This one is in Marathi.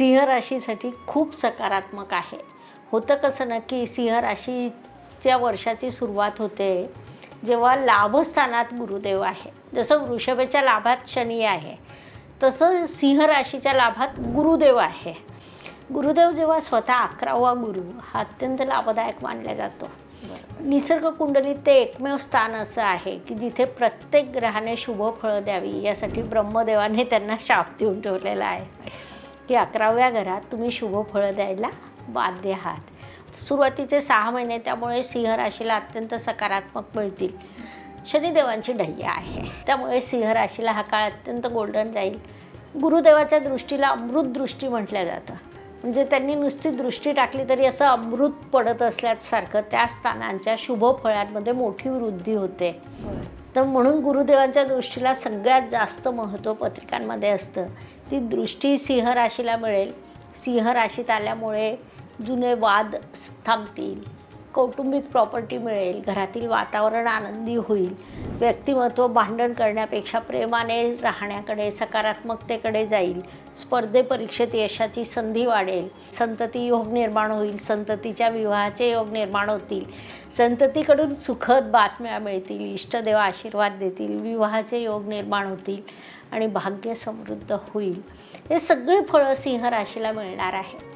सिंह राशीसाठी खूप सकारात्मक आहे. होतं कसं ना की सिंह राशीच्या वर्षाची सुरुवात होते जेव्हा लाभस्थानात गुरुदेव आहे. जसं वृषभेच्या लाभात शनी आहे तसं सिंह राशीच्या लाभात गुरुदेव आहे. गुरुदेव जेव्हा स्वतः अकरावा गुरु हा अत्यंत लाभदायक मानला जातो. निसर्ग कुंडलीत ते एकमेव स्थान असं आहे की जिथे प्रत्येक ग्रहाने शुभ फळं द्यावी यासाठी ब्रह्मदेवाने त्यांना शाप देऊन ठेवलेला आहे. की अकराव्या घरात तुम्ही शुभ फळं द्यायला बाध्य आहात. सुरुवातीचे सहा महिने त्यामुळे सिंह राशीला अत्यंत सकारात्मक मिळतील. शनिदेवांची ढय्या आहे. त्यामुळे सिंह राशीला हा काळ अत्यंत गोल्डन जाईल. गुरुदेवाच्या दृष्टीला अमृत दृष्टी म्हटलं जातं. म्हणजे त्यांनी नुसती दृष्टी टाकली तरी असं अमृत पडत असल्यासारखं त्या स्थानांच्या शुभ फळांमध्ये मोठी वृद्धी होते. तर म्हणून गुरुदेवांच्या दृष्टीला सगळ्यात जास्त महत्त्व पत्रिकांमध्ये असतं. ती दृष्टी सिंह राशीला मिळेल. सिंह राशीत आल्यामुळे जुने वाद थांबतील. कौटुंबिक प्रॉपर्टी मिळेल. घरातील वातावरण आनंदी होईल. व्यक्तिमत्व भांडण करण्यापेक्षा प्रेमाने राहण्याकडे सकारात्मकतेकडे जाईल. स्पर्धे परीक्षेत यशाची संधी वाढेल. संतती योग निर्माण होईल. संततीच्या विवाहाचे योग निर्माण होतील. संततीकडून सुखद बातम्या मिळतील. इष्टदेव आशीर्वाद देतील. विवाहाचे योग निर्माण होतील आणि भाग्य समृद्ध होईल. हे सगळे फळं सिंह राशीला मिळणार आहे